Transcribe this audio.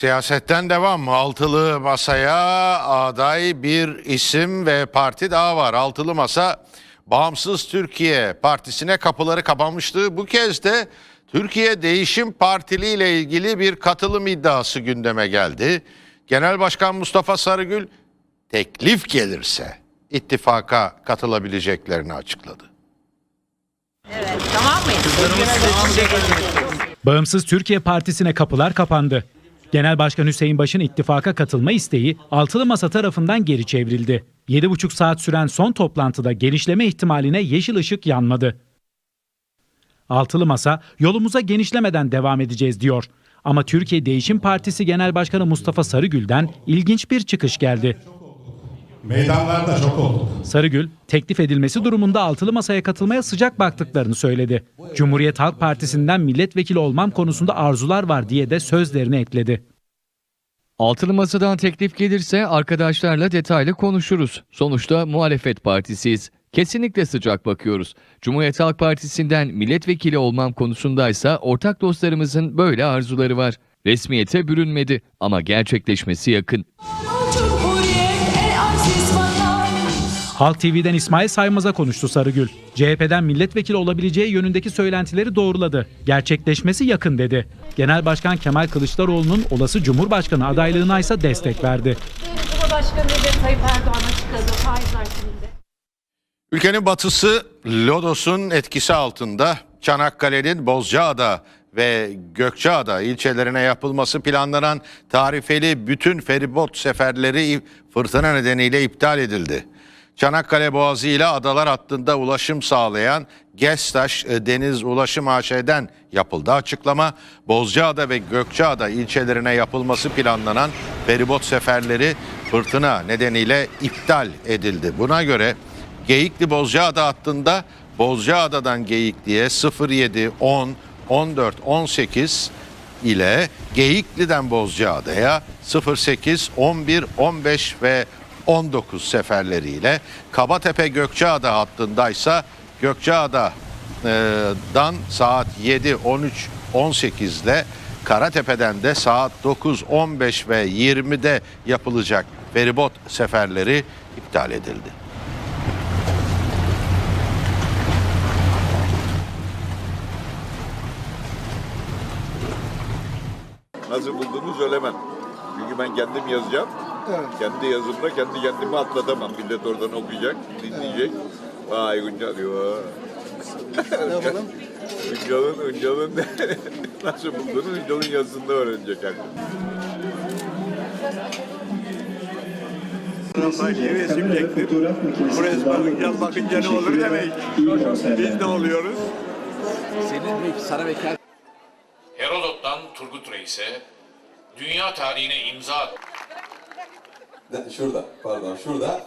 Siyasetten devam. Altılı masaya aday bir isim ve parti daha var. Altılı masa Bağımsız Türkiye Partisi'ne kapıları kapamıştı. Bu kez de Türkiye Değişim Partili ile ilgili bir katılım iddiası gündeme geldi. Genel Başkan Mustafa Sarıgül teklif gelirse ittifaka katılabileceklerini açıkladı. Tamam mıyız? Bağımsız Türkiye Partisi'ne kapılar kapandı. Genel Başkan Hüseyin Baş'ın ittifaka katılma isteği altılı masa tarafından geri çevrildi. 7,5 saat süren son toplantıda genişleme ihtimaline yeşil ışık yanmadı. Altılı masa yolumuza genişlemeden devam edeceğiz diyor. Ama Türkiye Değişim Partisi Genel Başkanı Mustafa Sarıgül'den ilginç bir çıkış geldi. Meydanlarda çok olduk. Sarıgül, teklif edilmesi durumunda altılı masaya katılmaya sıcak baktıklarını söyledi. Cumhuriyet Halk Partisi'nden milletvekili olmam konusunda arzular var diye de sözlerini ekledi. Altılı Masa'dan teklif gelirse arkadaşlarla detaylı konuşuruz. Sonuçta muhalefet partisiyiz. Kesinlikle sıcak bakıyoruz. Cumhuriyet Halk Partisi'nden milletvekili olmam konusundaysa ortak dostlarımızın böyle arzuları var. Resmiyete bürünmedi ama gerçekleşmesi yakın. Halk TV'den İsmail Saymaz'a konuştu Sarıgül. CHP'den milletvekili olabileceği yönündeki söylentileri doğruladı. Gerçekleşmesi yakın dedi. Genel Başkan Kemal Kılıçdaroğlu'nun olası Cumhurbaşkanı adaylığına ise destek verdi. Cumhurbaşkanı Recep Tayyip Erdoğan açıkladı faizler filminde. Ülkenin batısı Lodos'un etkisi altında Çanakkale'nin Bozcaada ve Gökçeada ilçelerine yapılması planlanan tarifeli bütün feribot seferleri fırtına nedeniyle iptal edildi. Çanakkale Boğazı ile adalar hattında ulaşım sağlayan Gestaş e, Deniz Ulaşım AŞ'den yapıldı açıklama. Bozcaada ve Gökçeada ilçelerine yapılması planlanan feribot seferleri fırtına nedeniyle iptal edildi. Buna göre Geyikli Bozcaada hattında Bozcaada'dan Geyikli'ye 07 10 14 18 ile Geyikli'den Bozcaada'ya 08 11 15 ve 19 seferleriyle Kabatepe Gökçeada hattındaysa Gökçeada'dan saat 7 13 18 ile Karatepe'den de saat 9 15 ve 20'de yapılacak feribot seferleri iptal edildi. Nasıl bulduğunu söylemem. Çünkü ben kendim yazacağım. Kendi yazımla kendi kendimi atlatamam. Millet oradan okuyacak, dinleyecek. Vay Güncal diyor. Ne yapalım? Üncal'ın, Üncal'ın nasıl bulduğunu Üncal'ın yazısında öğrenecek herkes. Fotoğrafı resim çektim. Bu resme bakınca, bakınca ne olur demek. Biz ne oluyoruz? Herodot'tan Turgut Reis'e dünya tarihine imza Şurada, pardon şurada.